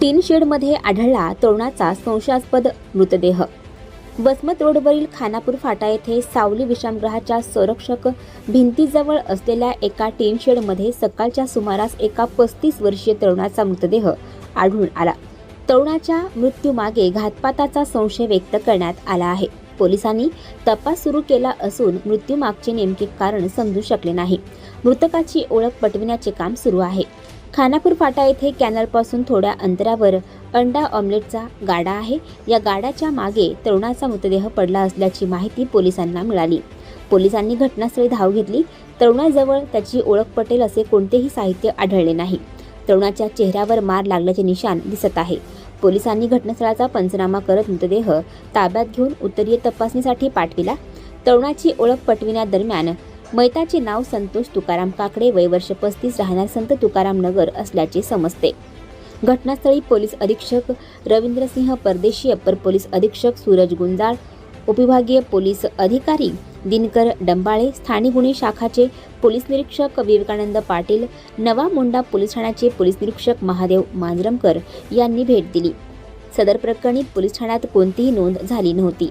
टीन शेडमध्ये आढळला तरुणाचा संशयास्पद मृतदेह. वसमत रोडवरील खानापूर फाटा येथे सावली विश्रामगृहाच्या संरक्षक भिंतीजवळ असलेल्या एका टीन शेडमध्ये सकाळच्या सुमारास एका पस्तीस वर्षीय तरुणाचा मृतदेह आढळून आला. तरुणाच्या मृत्यूमागे घातपाताचा संशय व्यक्त करण्यात आला आहे. पोलिसांनी तपास सुरू केला असून मृत्यूमागचे नेमके कारण समजू शकले नाही. मृतकाची ओळख पटविण्याचे काम सुरू आहे. खानापूर फाटा येथे कॅनलपासून थोड्या अंतरावर अंडा ऑमलेटचा गाडा आहे. या गाड्याच्या मागे तरुणाचा मृतदेह पडला असल्याची माहिती पोलिसांना मिळाली. पोलिसांनी घटनास्थळी धाव घेतली. तरुणाजवळ त्याची ओळख पटेल असे कोणतेही साहित्य आढळले नाही. तरुणाच्या चेहऱ्यावर मार लागल्याचे निशाण दिसत आहे. पोलिसांनी घटनास्थळाचा पंचनामा करत मृतदेह ताब्यात घेऊन उत्तरीय तपासणीसाठी पाठविला. तरुणाची ओळख पटविण्यादरम्यान मैताचे नाव संतोष तुकाराम काकडे वय वर्ष पस्तीस राहणार संत तुकाराम नगर असल्याचे समजते. घटनास्थळी पोलीस अधीक्षक रवींद्रसिंह परदेशी अप्पर पोलीस अधीक्षक सूरज गुंजाळ उपविभागीय पोलीस अधिकारी दिनकर डंबाळे स्थानिक गुन्हे शाखाचे पोलीस निरीक्षक विवेकानंद पाटील नवा मुंडा पोलीस ठाण्याचे पोलीस निरीक्षक महादेव मांजरमकर यांनी भेट दिली. सदर प्रकरणी पोलीस ठाण्यात कोणतीही नोंद झाली नव्हती.